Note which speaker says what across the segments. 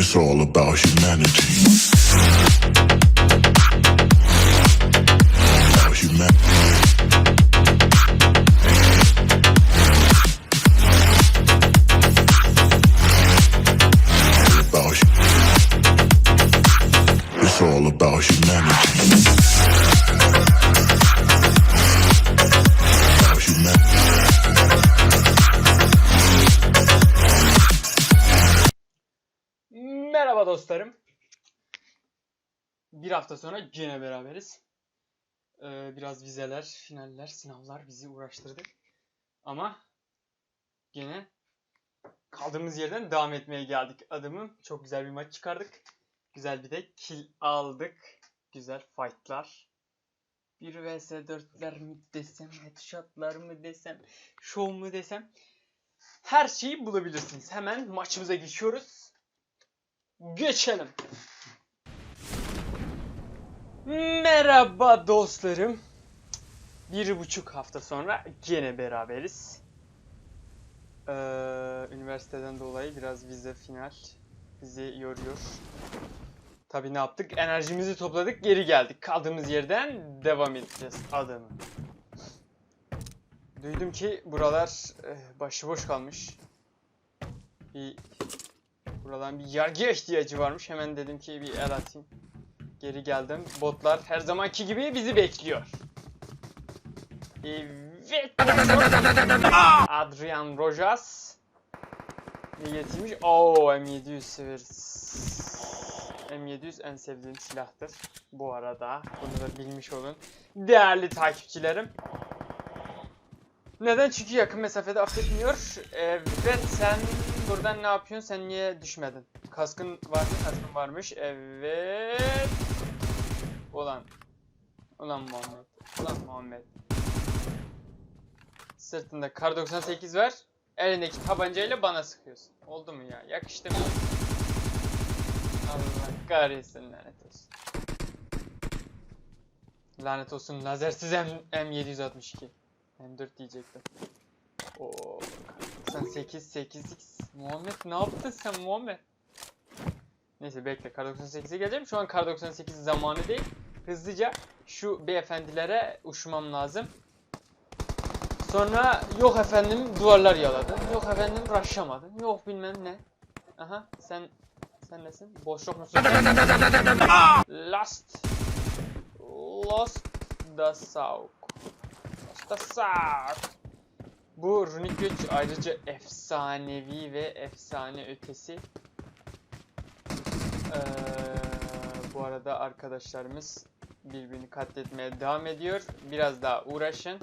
Speaker 1: It's all about humanity. About humanity. It's all about humanity.
Speaker 2: Merhaba dostlarım. Bir hafta sonra yine beraberiz. Ee, biraz vizeler, finaller, sınavlar bizi uğraştırdı. Ama yine kaldığımız yerden devam etmeye geldik. Adımım çok güzel bir maç çıkardık. Güzel bir de kill aldık. Güzel fightlar. 1 vs 4'ler mi desem, headshotlar mı desem, show mu desem. Her şeyi bulabilirsiniz. Hemen maçımıza geçiyoruz. Geçelim. Merhaba dostlarım. Bir buçuk hafta sonra yine beraberiz. Ee, üniversiteden dolayı biraz vize final bizi yoruyor. Tabii ne yaptık? Enerjimizi topladık, geri geldik. Kaldığımız yerden devam edeceğiz adamı. Duydum ki buralar eh, başıboş kalmış. Bir Buradan bir yargıya ihtiyacı varmış. Hemen dedim ki bir el atayım. Geri geldim. Botlar her zamanki gibi bizi bekliyor. Evet. Adrian Rojas. Ne getirmiş? Oo M700 severiz. M700 en sevdiğim silahtır. Bu arada bunu da bilmiş olun. Değerli takipçilerim. Neden? Çünkü yakın mesafede affetmiyor. Evet sen buradan ne yapıyorsun? Sen niye düşmedin? Kaskın var mı? Kaskın varmış. Evet. Ulan. Ulan Muhammed. Ulan Muhammed. Sırtında kar 98 var. Elindeki tabancayla bana sıkıyorsun. Oldu mu ya? Yakıştı mı? Allah kahretsin lanet olsun. Lanet olsun lazersiz M M762. M4 diyecektim. Oo. Sen 8 8x Muhammed ne yaptın sen Muhammed? Neyse bekle kar 98'e geleceğim. Şu an kar 98 zamanı değil. Hızlıca şu beyefendilere uçmam lazım. Sonra yok efendim duvarlar yaladı. Yok efendim rushlamadım. Yok bilmem ne. Aha sen sen nesin? Boşluk musun? Last Lost the Souk. Lost the Souk. Bu runik güç ayrıca efsanevi ve efsane ötesi. Ee, bu arada arkadaşlarımız birbirini katletmeye devam ediyor. Biraz daha uğraşın.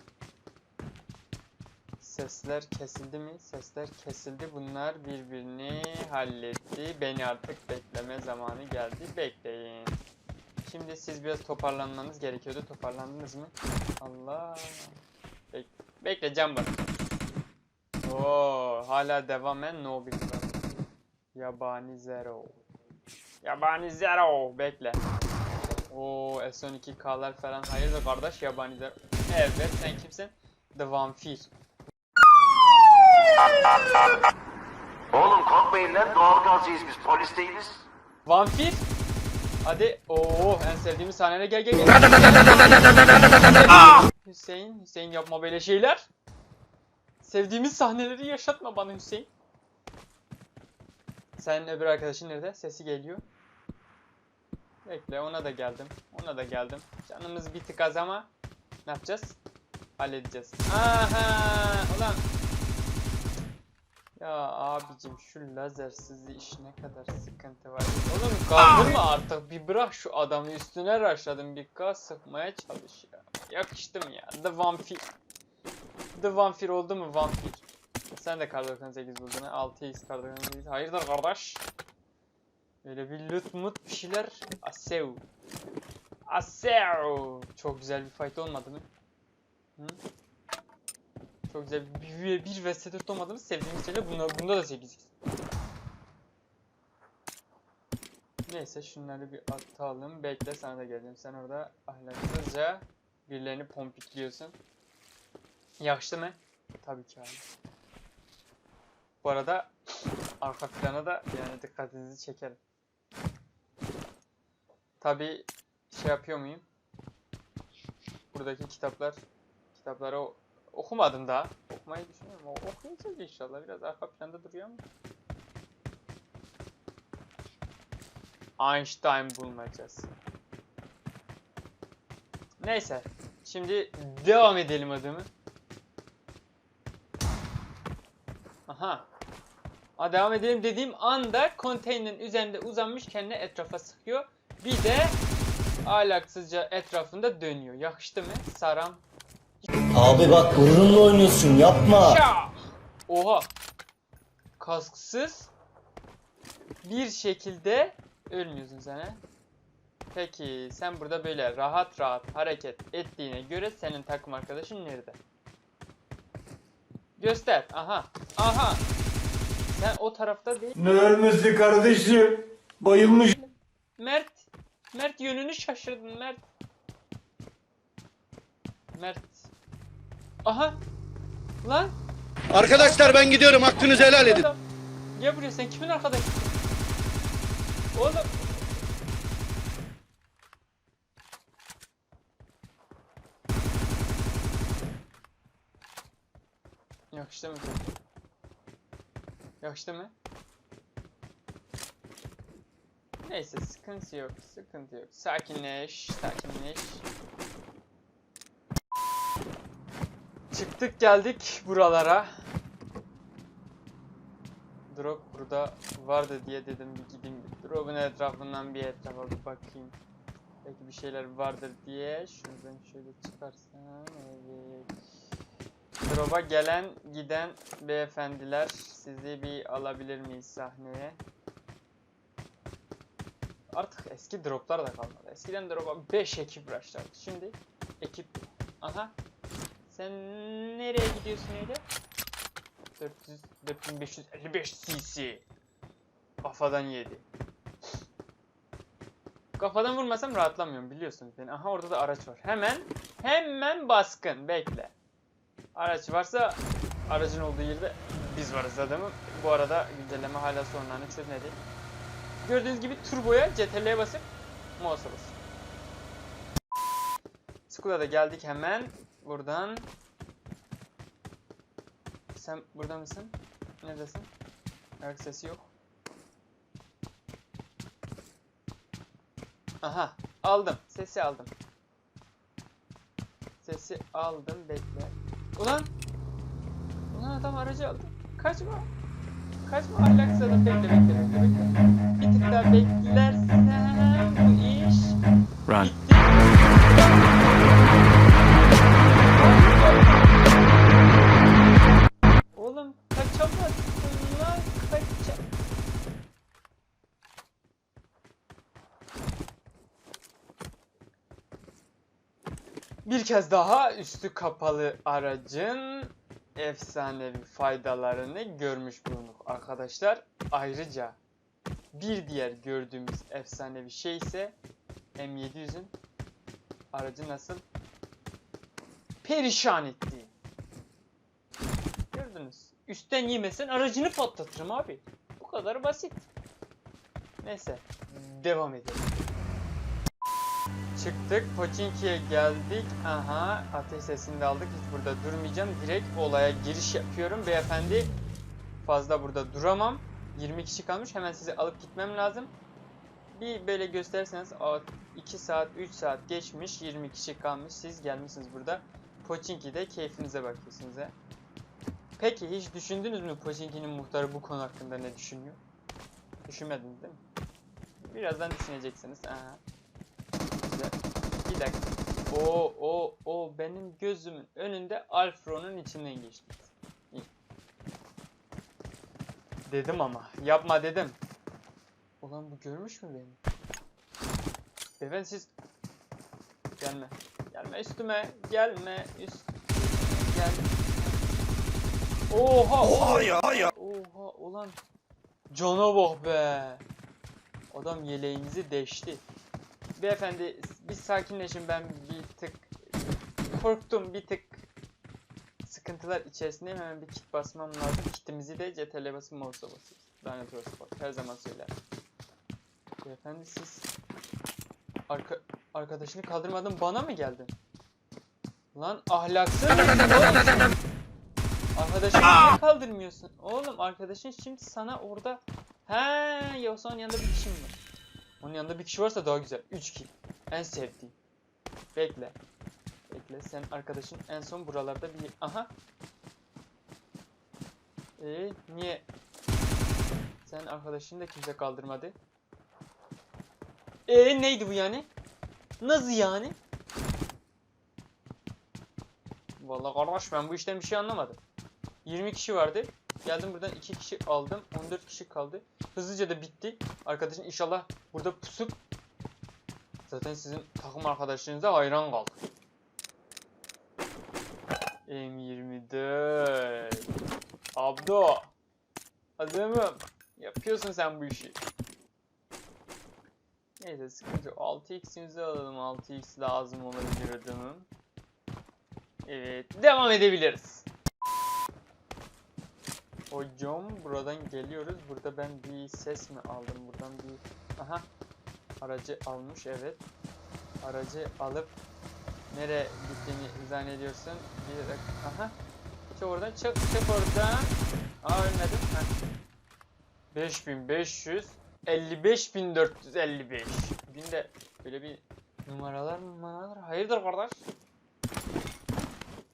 Speaker 2: Sesler kesildi mi? Sesler kesildi. Bunlar birbirini halletti. Beni artık bekleme zamanı geldi. Bekleyin. Şimdi siz biraz toparlanmanız gerekiyordu. Toparlandınız mı? Allah. Bek bekle can bak. Oo, hala devam en no bir. Yabani Zero. Yabani Zero. Bekle. Oo, S12K'lar falan. Hayırdır kardeş Yabani Zero. Evet sen kimsin? The Vampir.
Speaker 3: Oğlum korkmayın lan doğal gazcıyız biz polis değiliz.
Speaker 2: Vampir. Hadi. Oo en sevdiğim sahnene gel gel gel. Hüseyin, Hüseyin yapma böyle şeyler. Sevdiğimiz sahneleri yaşatma bana Hüseyin. Sen öbür arkadaşın nerede? Sesi geliyor. Bekle ona da geldim. Ona da geldim. Canımız bir tık az ama ne yapacağız? Halledeceğiz. Aha! Ulan ya abicim şu lazersiz iş ne kadar sıkıntı var. Oğlum kaldırma artık bir bırak şu adamı üstüne raşladım bir kas sıkmaya çalış ya. Yakıştım ya. The Vampir. The Vampir oldu mu Vampir? Sen de kar 98 buldun ha. 6x kar 98. Hayırdır kardeş? Öyle bir loot mut bir şeyler. Asev. Asev. Çok güzel bir fight olmadı mı? Hı? Çok güzel bir, bir, vs 4 olmadığımız sevdiğimiz şeyler bunda, bunda da 8 Neyse şunları bir atalım. Bekle sana da geleceğim. Sen orada ahlaksızca birilerini pompikliyorsun. Yakıştı mı? Tabii ki abi. Bu arada arka plana da yani dikkatinizi çekerim. Tabi şey yapıyor muyum? Buradaki kitaplar kitapları okumadım daha. Okumayı düşünüyorum. Okuyacağız inşallah. Biraz arka planda duruyor ama. Einstein bulmacası. Neyse. Şimdi devam edelim adımı. Aha. Ha, devam edelim dediğim anda konteynerin üzerinde uzanmış kendini etrafa sıkıyor. Bir de ahlaksızca etrafında dönüyor. Yakıştı mı? Saram.
Speaker 4: Abi bak gururunla oynuyorsun yapma.
Speaker 2: Şah! Oha. Kasksız bir şekilde ölmüyorsun sen he? Peki sen burada böyle rahat rahat hareket ettiğine göre senin takım arkadaşın nerede? Göster. Aha. Aha. Sen o tarafta değil.
Speaker 5: Ne ölmesi kardeşim? Bayılmış.
Speaker 2: Mert. Mert yönünü şaşırdın Mert. Mert. Aha. Lan.
Speaker 6: Arkadaşlar ben gidiyorum hakkınızı helal edin.
Speaker 2: Adam. Gel buraya sen kimin arkadaşısın? Oğlum. Yakıştı mı? Yakıştı mı? Neyse sıkıntı yok, sıkıntı yok. Sakinleş, sakinleş. Çıktık geldik buralara. Drop burada vardı diye dedim bir gideyim. Drop'un etrafından bir etrafa bakayım. Belki bir şeyler vardır diye. Şuradan şöyle çıkarsam. Drop'a gelen giden beyefendiler sizi bir alabilir miyiz sahneye? Artık eski droplar da kalmadı. Eskiden drop'a 5 ekip rushlardı. Şimdi ekip... Aha. Sen nereye gidiyorsun öyle? 400, 4555 cc. Kafadan yedi. Kafadan vurmasam rahatlamıyorum biliyorsunuz beni. Aha orada da araç var. Hemen, hemen baskın. Bekle. Araç varsa aracın olduğu yerde biz varız adamım. Bu arada güncelleme hala sorunlarını çözmedi. Gördüğünüz gibi turboya CTRL'ye basıp mouse'a basın. Skull'a da geldik hemen. Buradan sen burada mısın? Neredesin? Ayak sesi yok. Aha, aldım. Sesi aldım. Sesi aldım. Bekle. Ulan! Ulan adam aracı aldı. Kaçma. Kaçma ahlaksız adam. Bekle bekle bekle bekle. Bir tık daha beklersen Bir kez daha üstü kapalı aracın efsanevi faydalarını görmüş bulunduk arkadaşlar. Ayrıca bir diğer gördüğümüz efsanevi şey ise M700'ün aracı nasıl perişan ettiği. Gördünüz. Üstten yemesen aracını patlatırım abi. Bu kadar basit. Neyse. Devam edelim. Çıktık. Pochinki'ye geldik. Aha. Ateş sesini de aldık. Hiç burada durmayacağım. Direkt olaya giriş yapıyorum. Beyefendi fazla burada duramam. 20 kişi kalmış. Hemen sizi alıp gitmem lazım. Bir böyle gösterirseniz 2 saat 3 saat geçmiş 20 kişi kalmış siz gelmişsiniz burada Pochinki'de keyfinize bakıyorsunuz he. Peki hiç düşündünüz mü Pochinki'nin muhtarı bu konu hakkında ne düşünüyor? Düşünmediniz değil mi? Birazdan düşüneceksiniz. Aha. Güzel. Bir dakika. O o o benim gözümün önünde Alfro'nun içinden geçti. Dedim ama yapma dedim. Ulan bu görmüş mü beni? Beyefendi siz... Gelme. Gelme üstüme. Gelme üstüme. Gel. Oha. Oha ya ya. Oha ulan. Cana bak be. Adam yeleğinizi deşti. Beyefendi bir sakinleşin ben bir tık korktum bir tık sıkıntılar içerisindeyim hemen bir kit basmam lazım. Kitimizi de CTRL basıp mouse'a basıyoruz. Lanet olsun bak her zaman söyler. Beyefendi siz arka, arkadaşını kaldırmadan bana mı geldin? Lan ahlaksız? Arkadaşını niye kaldırmıyorsun? Oğlum arkadaşın şimdi sana orada He onun yanında bir kişi mi var? Onun yanında bir kişi varsa daha güzel. 3 kill. En sevdiğim. Bekle. Bekle. Sen arkadaşın en son buralarda bir... Aha. Ee, niye? Sen arkadaşını da kimse kaldırmadı. Ee neydi bu yani? Nasıl yani? Vallahi kardeş ben bu işten bir şey anlamadım. 20 kişi vardı. Geldim buradan 2 kişi aldım. 14 kişi kaldı. Hızlıca da bitti. Arkadaşın inşallah burada pusup zaten sizin takım arkadaşlarınıza hayran kaldı. M24 Abdo Adamım Yapıyorsun sen bu işi Neyse sıkıntı yok. 6x'imizi alalım 6x lazım olabilir adamım Evet devam edebiliriz Hocam buradan geliyoruz burada ben bir ses mi aldım buradan bir Aha Aracı almış evet Aracı alıp Nereye gittiğini zannediyorsun? Bir dakika. Aha. Çık oradan. Çık. Çık oradan. Aa ölmedim. Heh. 5500 55455 Bugün de böyle bir numaralar mı numaralar? Hayırdır kardeş?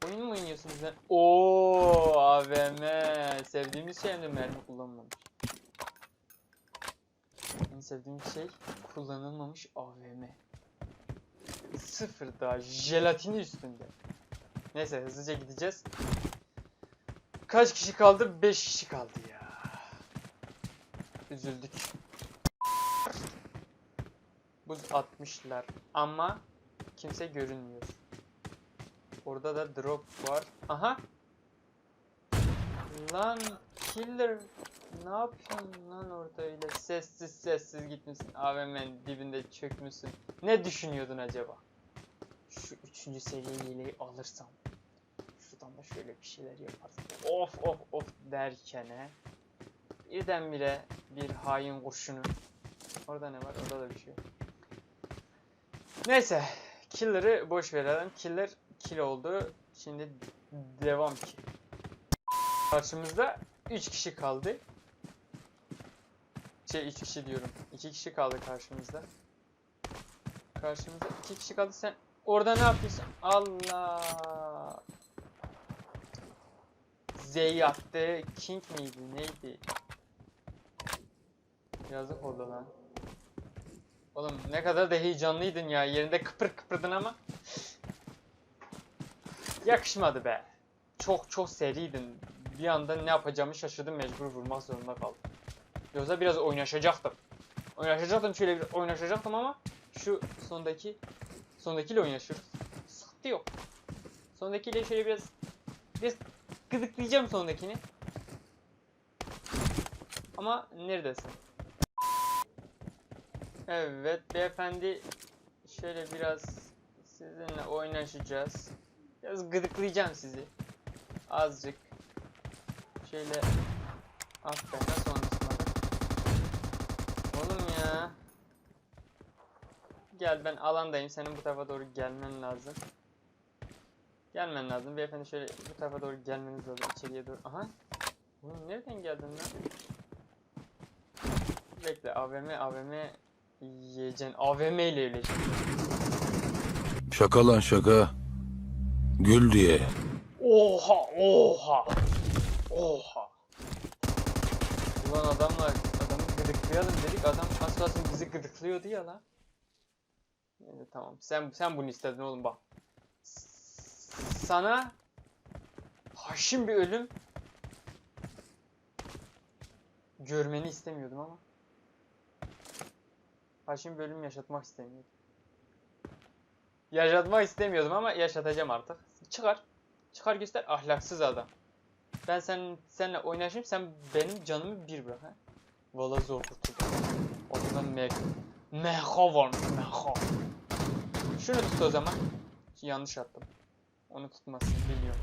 Speaker 2: Oyun mu oynuyorsunuz sen? Oo AVM. Sevdiğimiz şey de mermi kullanmamış. En sevdiğim şey kullanılmamış AVM. Sıfır daha jelatini üstünde. Neyse hızlıca gideceğiz. Kaç kişi kaldı? 5 kişi kaldı ya. Üzüldük. Buz atmışlar ama kimse görünmüyor. Orada da drop var. Aha. Lan killer ne yapıyorsun lan orada öyle sessiz sessiz gitmişsin AVM'nin dibinde çökmüşsün. Ne düşünüyordun acaba? Şu üçüncü seviye hileyi alırsam. Şuradan da şöyle bir şeyler yaparsam. Of of of derken he. Birdenbire bir hain kurşunu. Orada ne var? Orada da bir şey yok. Neyse. Killer'ı boş verelim. Killer kill oldu. Şimdi devam ki. Karşımızda 3 kişi kaldı. Şey 3 kişi diyorum. 2 kişi kaldı karşımızda. Karşımızda 2 kişi kaldı. Sen orada ne yapıyorsun? Allah. Z'yi attı. King miydi? Neydi? Yazık oldu lan. Oğlum ne kadar da heyecanlıydın ya. Yerinde kıpır kıpırdın ama. Yakışmadı be. Çok çok seriydin. Bir anda ne yapacağımı şaşırdım. Mecbur vurmak zorunda kaldım. Yoksa biraz oynaşacaktım. Oynaşacaktım şöyle bir oynaşacaktım ama şu sondaki sondakiyle oynaşıyoruz. Sıkıntı yok. Sondakiyle şöyle biraz biraz gıdıklayacağım sondakini. Ama neredesin? Evet beyefendi şöyle biraz sizinle oynaşacağız. Biraz gıdıklayacağım sizi. Azıcık. Şöyle Aferin sonrasında. Oğlum ya. Gel ben alandayım. Senin bu tarafa doğru gelmen lazım. Gelmen lazım. Beyefendi şöyle bu tarafa doğru gelmeniz lazım. içeriye doğru. Aha. Oğlum nereden geldin lan? Bekle AVM AVM yiyeceksin. AVM ile öleceksin.
Speaker 7: Şaka lan şaka. Gül diye.
Speaker 2: Oha oha. Oha. Ulan adamla adamı gıdıklayalım dedik adam az kalsın bizi gıdıklıyordu ya lan. Yani tamam sen sen bunu istedin oğlum bak. Sana haşin bir ölüm görmeni istemiyordum ama. Haşin bir ölüm yaşatmak istemiyordum. Yaşatmak istemiyordum ama yaşatacağım artık. Çıkar. Çıkar göster ahlaksız adam. Ben sen seninle oynaşayım sen benim canımı bir bırak ha. Valla zor kurtuldum. Ortada mek meha varmış meha. Şunu tut o zaman. Yanlış attım. Onu tutmasın biliyorum.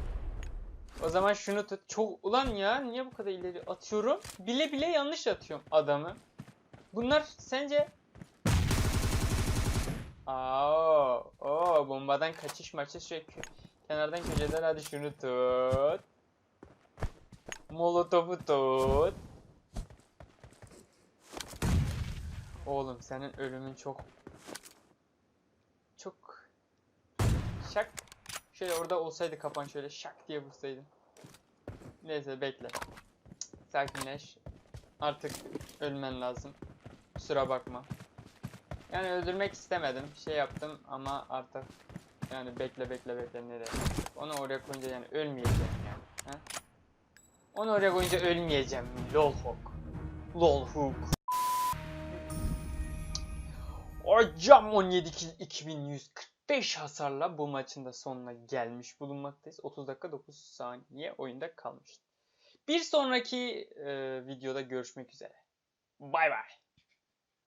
Speaker 2: O zaman şunu tut. Çok ulan ya niye bu kadar ileri atıyorum? Bile bile yanlış atıyorum adamı. Bunlar sence Aa, o bombadan kaçış maçı şey kenardan köşeden hadi şunu tut. Molotofu tut. Oğlum senin ölümün çok çok şak şöyle orada olsaydı kapan şöyle şak diye vursaydı. Neyse bekle. Sakinleş. Artık ölmen lazım. Kusura bakma. Yani öldürmek istemedim. Şey yaptım ama artık yani bekle bekle bekle nereye? Onu oraya koyunca yani ölmeyeceğim yani. Ha? Onu oraya koyunca ölmeyeceğim. Lol hook. Lol hook. Hocam 17 kill 2145 hasarla bu maçın da sonuna gelmiş bulunmaktayız. 30 dakika 9 saniye oyunda kalmış. Bir sonraki e, videoda görüşmek üzere. Bay bay.